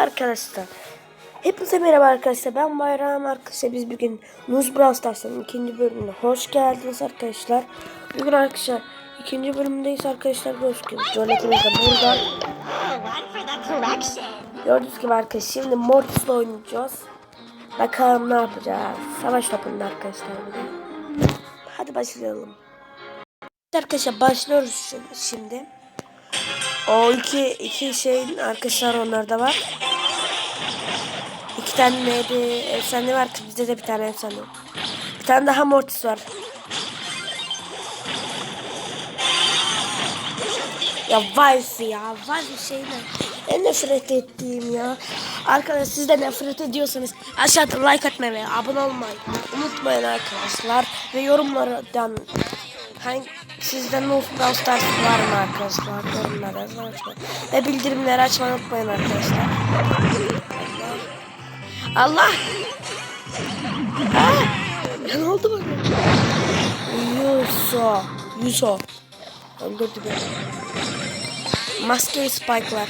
Arkadaşlar Hepinize merhaba arkadaşlar. Ben Bayram arkadaşlar. Biz bugün Nuz Brawl Stars'ın ikinci bölümüne hoş geldiniz arkadaşlar. Bugün arkadaşlar ikinci bölümündeyiz arkadaşlar. Gördüğünüz gibi Jonathan'ımız da burada. Gördüğünüz gibi arkadaşlar şimdi Mortis'le oynayacağız. Bakalım ne yapacağız. Savaş topunda arkadaşlar bugün Hadi başlayalım. Arkadaşlar başlıyoruz şi- şimdi O iki, iki şeyin arkadaşlar onlarda var İki tane neydi? Efsane var bizde de bir tane efsane. Bir tane daha Mortis var. Ya Vice ya. Vice şey ne? En nefret ettiğim ya. Arkadaşlar siz de nefret ediyorsanız aşağıda like atmayı ve abone olmayı unutmayın arkadaşlar. Ve yorumlardan hangi sizden Wolf Brawl Stars var mı arkadaşlar? Yorumlara yazmayı Ve bildirimleri açmayı unutmayın arkadaşlar. Allah! Aa! Ne oldu bana? Yuso. Yuso. Öldürdü beni. Maskeli spike'lar.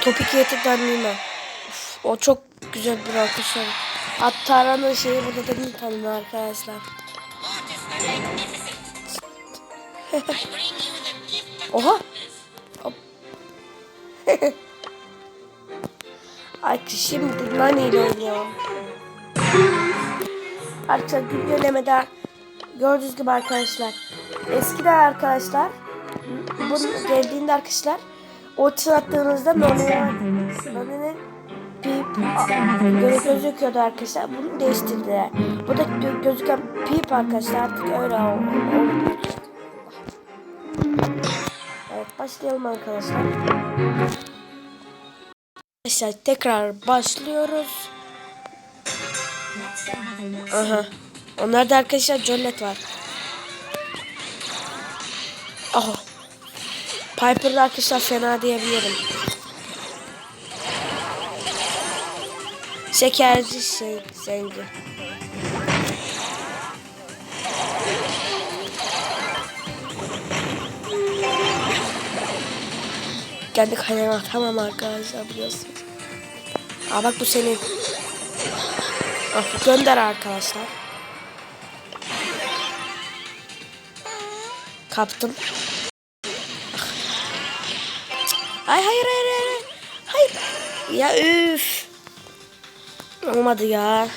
Topik yetikten Nina. O çok güzel bir arkadaşlar. Hatta aranın şeyi burada da bir tane arkadaşlar. Oha! Ay şimdi Nani ile oynuyorum. Arkadaşlar güncellemede gördüğünüz gibi arkadaşlar. Eskiden arkadaşlar bunun geldiğinde arkadaşlar ortasına attığınızda Nani'nin Nani'nin pip göre gözüküyordu arkadaşlar. Bunu değiştirdiler. Burada gö- gözüken pip arkadaşlar artık öyle oldu. Evet başlayalım arkadaşlar. Arkadaşlar tekrar başlıyoruz. Aha. Onlarda arkadaşlar Jollet var. Aha. Piper'da arkadaşlar fena diyebilirim. Şekerci şey zenci. Kendi kaleme atamam arkadaşlar biliyorsunuz. Aa bak bu senin. Ah, gönder arkadaşlar. Kaptım. Ay hayır hayır hayır. Hayır. Ya üf. Olmadı ya.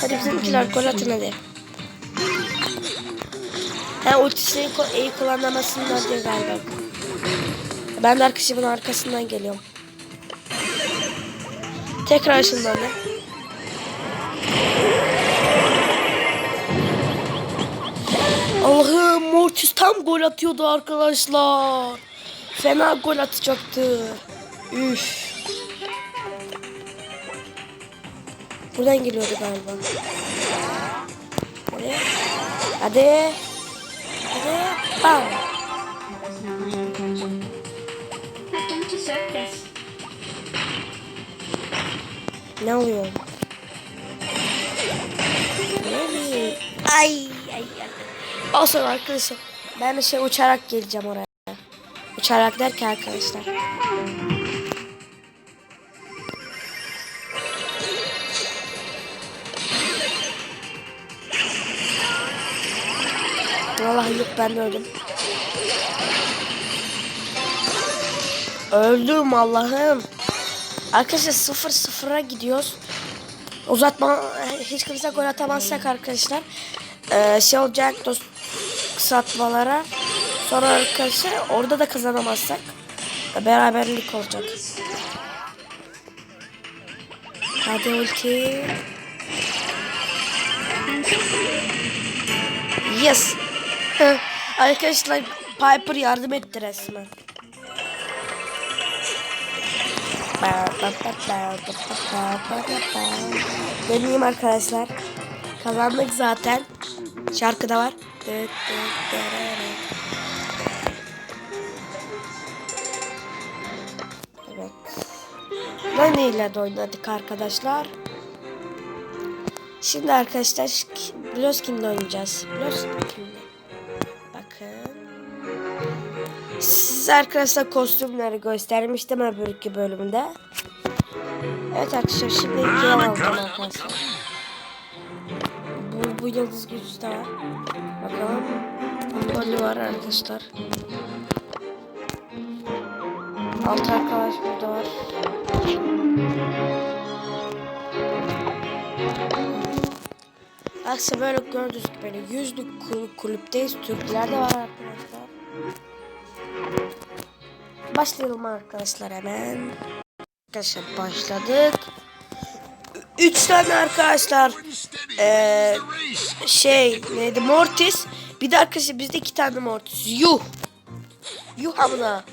Hadi bizimkiler gol atın hadi. Ha ultisini iyi kullanmasınlar diye galiba. Ben de arkadaşımın arkasından geliyorum. Tekrar ışınlandı. Allah'ım Mortis tam gol atıyordu arkadaşlar. Fena gol atacaktı. Üf. Buradan geliyordu galiba. Hadi. Hadi. Hadi. Bam. Ne oluyor? Ay ay ay. Olsun arkadaşlar. Ben de şey uçarak geleceğim oraya. Uçarak derken arkadaşlar. Yok ben öldüm. Öldüm Allah'ım. Arkadaşlar 0-0'a gidiyoruz. Uzatma hiç kimse gol atamazsak arkadaşlar eee, şey olacak dost kısaltmalara sonra arkadaşlar orada da kazanamazsak beraberlik olacak. Hadi ulti. Yes. arkadaşlar Piper yardım etti resmen. Deneyeyim arkadaşlar. Kazandık zaten. Şarkı da var. Evet. Nani ile oynadık arkadaşlar. Şimdi arkadaşlar kimle oynayacağız. Biliyoruz Size arkadaşlar kostümleri göstermiştim öbürkü bölümde. Evet arkadaşlar şimdi ikiye aldım arkadaşlar. Bu, bu yıldız gücü var. Bakalım. Golü var arkadaşlar. Altı arkadaş burada var. Aslında böyle gördüğünüz gibi böyle yüzlük kul- kulüpteyiz. Türkler de var arkadaşlar. Başlayalım arkadaşlar hemen. Arkadaşlar başladık. Üç tane arkadaşlar eee şey neydi Mortis. Bir de arkadaşlar bizde iki tane Mortis. Yuh. Yuh abla.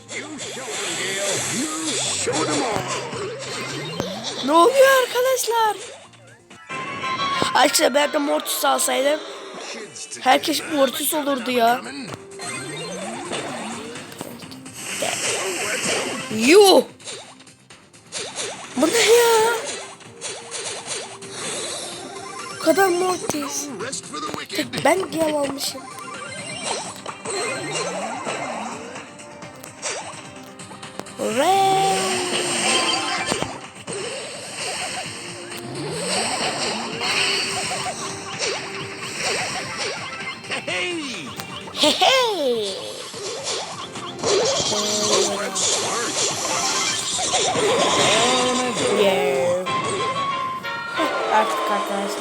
Ne oluyor arkadaşlar? Arkadaşlar ben de Mortis alsaydım herkes Mortis olurdu ya. Yuh. Bu ne ya? Bu kadar Mortis. Tek ben diye almışım. Hooray!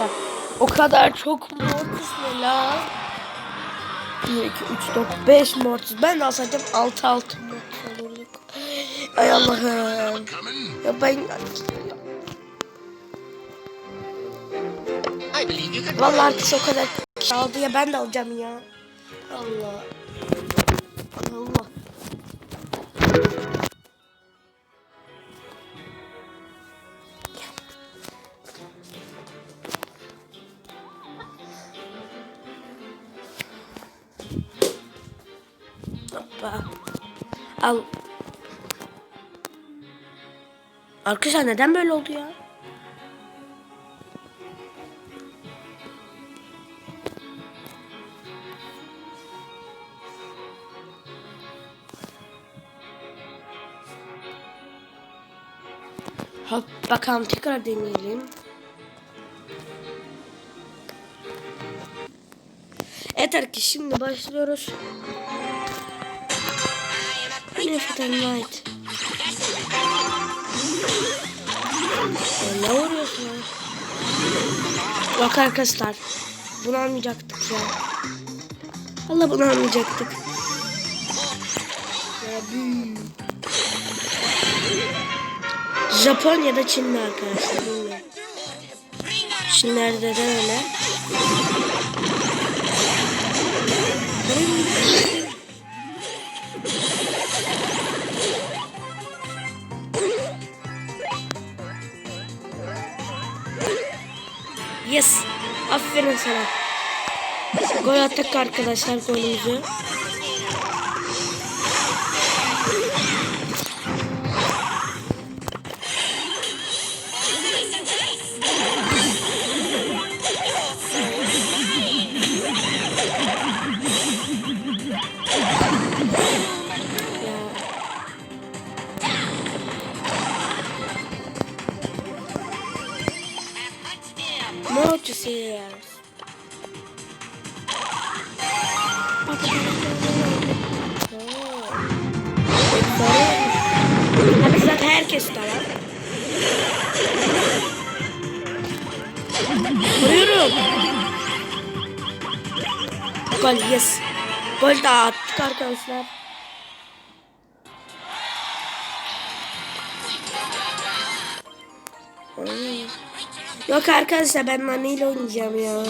Arkadaşlar o kadar çok mortis ne la? 1, 2, 3, 4, 5 mortis. Ben de alsaydım 6, 6 mortis olurduk. Ay Allah'ım. Ya ben... Vallahi artık o kadar aldı ya ben de alacağım ya. Allah. Allah. Hoppa. Al. Arkadaşlar neden böyle oldu ya? Hop bakalım tekrar deneyelim. Evet arkadaşlar şimdi başlıyoruz. Infinite Night. Ya ne vuruyorsun ya? Yok arkadaşlar. Bunu almayacaktık ya. Allah bunu almayacaktık. Ya büyü. Japon ya da Çinli arkadaşlar. Çinlerde de öyle. Yes. Aferin sana. Gol attık arkadaşlar golümüzü. Abi zaten herkes de. Vuruyorum. Gol yes. Gol daha attık arkadaşlar. Yok arkadaşlar ben Nani ile oynayacağım ya.